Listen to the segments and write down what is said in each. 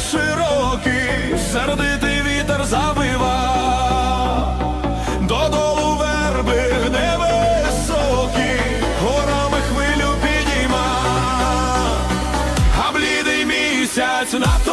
широкий, сердитий вітер завива, додолу верби невисокі, горами хвилю підійма, а блідий місяць на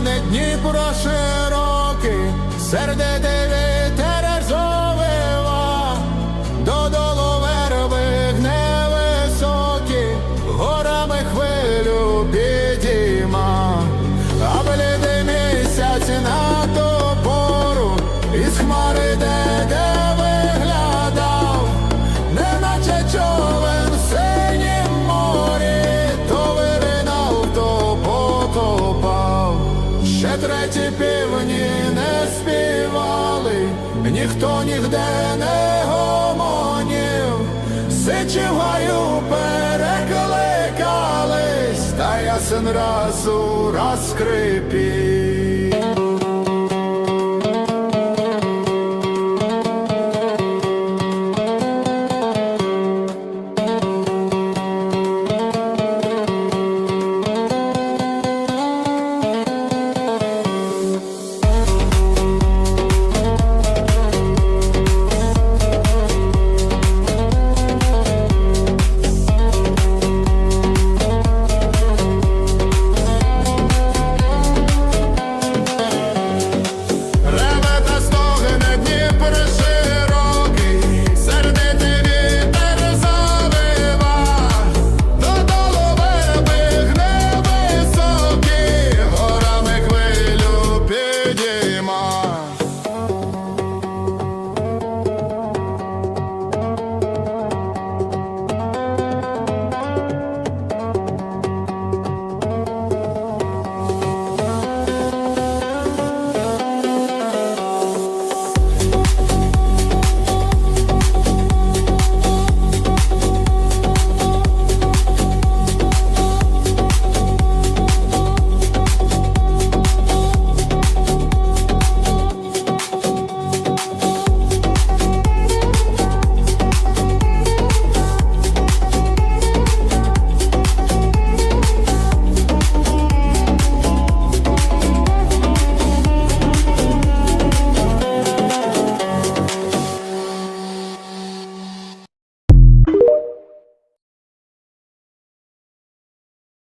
не мене Дніпро широкий, сердити ніхто нігде не гомонів, Сичівгаю перекликались, та ясен раз у раз скрипів.